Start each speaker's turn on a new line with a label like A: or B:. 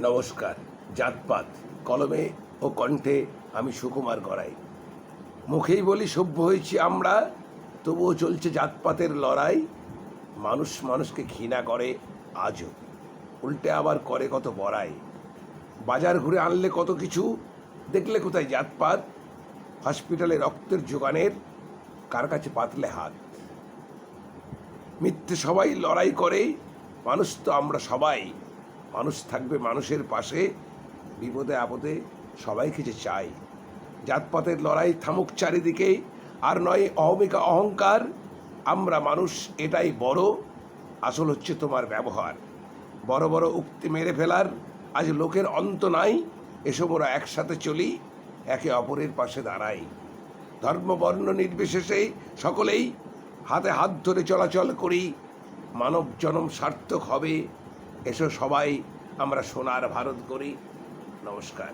A: নমস্কার, জাতপাত, কলমে ও কণ্ঠে আমি সুকুমার গড়াই। মুখেই বলি সভ্য হয়েছি আমরা, তবুও চলছে জাতপাতের লড়াই। মানুষ মানুষকে ঘৃণা করে আজও। উল্টে আবার করে কত বড়াই। বাজার ঘুরে আনলে কত কিছু, দেখলে কোথায় জাতপাত? হসপিটালে রক্তের যোগানের, কার কাছে পাতলে হাত? মিথ্যে সবাই লড়াই করে মানুষ তো আমরা সবাই। মানুষ থাকবে মানুষের পাশে, বিপদে আপদে সবাই কিছু চাই জাতপাতের লড়াই থামুক চারিদিকে, আর নয় অহমিকা অহংকার, আমরা মানুষ এটাই বড়, আসল হচ্ছে তোমার ব্যবহার। বড় বড় উক্তি মেরে ফেলার, আজ লোকের অন্ত নাই, এসব ওরা একসাথে চলি, একে অপরের পাশে দাঁড়াই। ধর্ম বর্ণ নির্বিশেষে সকলেই হাতে হাত ধরে চলাচল করি, মানব জনম সার্থক হবে এসো সবাই আমরা সোনার ভারত করি। নমস্কার।